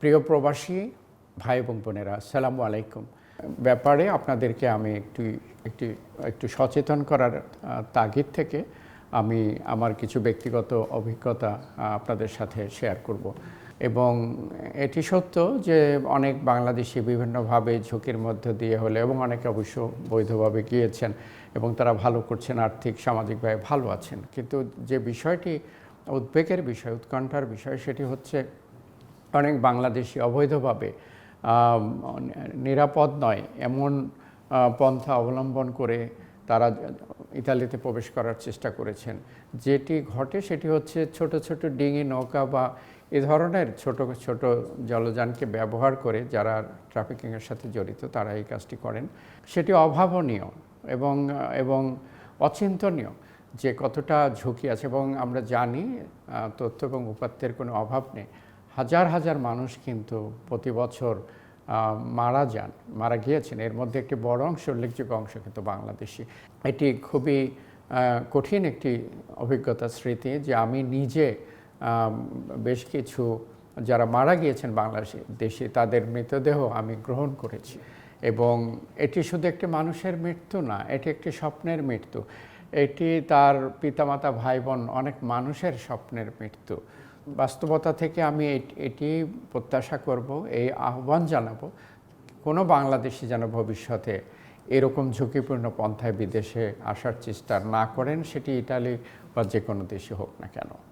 প্রিয় প্রবাসী, ভাই এবং বোনেরা, আসসালামু আলাইকুম। ব্যাপারে আপনাদেরকে আমি একটু, একটি, একটু সচেতন করার তাগিদ থেকে আমি আমার কিছু ব্যক্তিগত অভিজ্ঞতা আপনাদের সাথে শেয়ার করব। এবং এটি সত্য যে অনেক বাংলাদেশি বিভিন্নভাবে ঝুঁকির মধ্য দিয়ে হলে এবং অনেকে অবশ্য বৈধভাবে গিয়েছেন এবং তারা ভালো করছেন, আর্থিক সামাজিকভাবে ভালো আছেন। কিন্তু যে বিষয়টি উদ্বেগের বিষয়, উৎকণ্ঠার বিষয়, সেটি হচ্ছে অনেক বাংলাদেশি অবৈধভাবে নিরাপদ নয়, এমন পন্থা অবলম্বন করে তারা ইতালিতে প্রবেশ করার চেষ্টা করেছেন। যেটি ঘটে সেটি হচ্ছে ছোট ছোট ডিঙি নৌকা বা এ ধরনের ছোট ছোট জলযানকে ব্যবহার করে যারা ট্রাফিকিংয়ের সাথে জড়িত তারা এই কাজটি করেন। সেটি অভাবনীয় এবং এবং অচিন্তনীয় যে কতটা ঝুঁকি আছে এবং আমরা জানি তথ্য এবং উপাত্তের কোনো অভাব নেই। হাজার হাজার মানুষ কিন্তু প্রতি বছর মারা যান, মারা গিয়েছেন। এর মধ্যে একটি বড় অংশ, উল্লেখযোগ্য অংশ কিন্তু বাংলাদেশি। এটি খুবই কঠিন একটি অভিজ্ঞতা স্মৃতি যে আমি নিজে বেশ কিছু, যারা মারা গিয়েছেন বাংলাদেশে, দেশে, তাদের মৃতদেহ আমি গ্রহণ করেছি। এবং এটি শুধু একটি মানুষের মৃত্যু না, এটি একটি স্বপ্নের মৃত্যু। এটি তার পিতামাতা ভাই বোন অনেক মানুষের স্বপ্নের মৃত্যু। বাস্তবতা থেকে আমি এট- প্রত্যাশা করব, এই আহ্বান জানাব, কোনো বাংলাদেশি যেন ভবিষ্যতে এরকম ঝুঁকিপূর্ণ পন্থায় বিদেশে আসার চেষ্টা না করেন, সেটি ইটালি বা যে কোনো দেশে হোক না কেন।